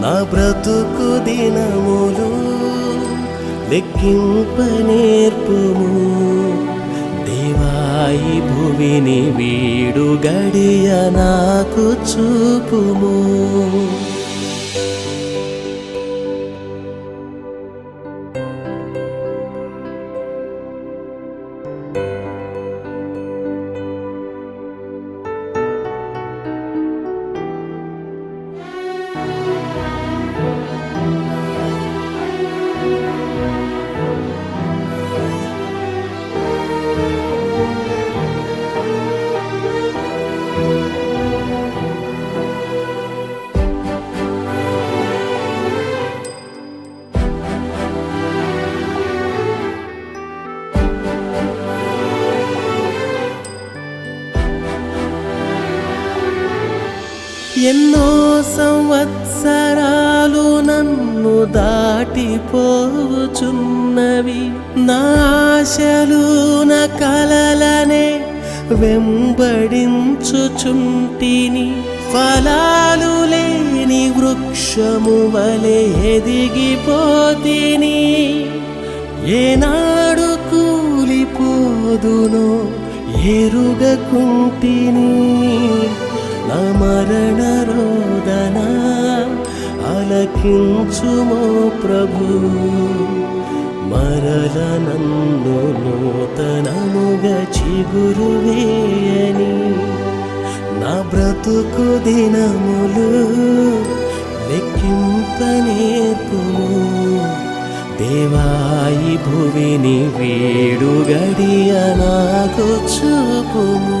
నా బ్రతుకు దినములు లెక్కింప నేర్పుము. దేవాయి భువిని వీడు గడియ నాకు చూపుము. ఎన్నో సంవత్సరాలు నన్ను దాటిపోచున్నవి. నా ఆశలు నా కలలనే వెంబడించుచుంటిని. ఫలాలు లేని వృక్షము వలె ఎదిగిపోతిని. ఏనాడు కూలిపోదునో ఎరుగకుంటిని. నా అలకించుమో ప్రభు. మరల నన్ను నూతనముగా చిగురువేయని నా బ్రతుకు దినములు లెక్కింపనేర్పుము దేవాయి భువిని వీడు గడియ నాకు చూపుము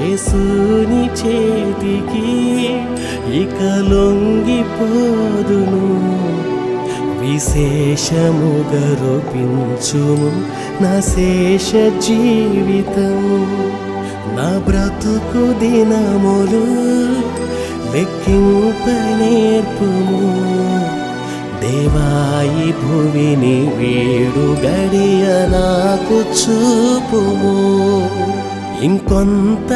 యేసుని చేతికి ఇక లొంగిపోదును. విశేషముగా రూపించుము నా శేష జీవితం. నా బ్రతుకు దినములు లెక్కింప నేర్పుము. దేవాయి భువిని వీడు గడియ నాకు చూపుము. ఇంకొంతకాలము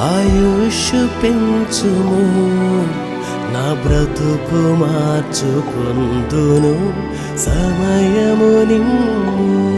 ఆయుష్ పెంచుము. నా బ్రతుకు మార్చుకుందును సమయము నిమ్ము.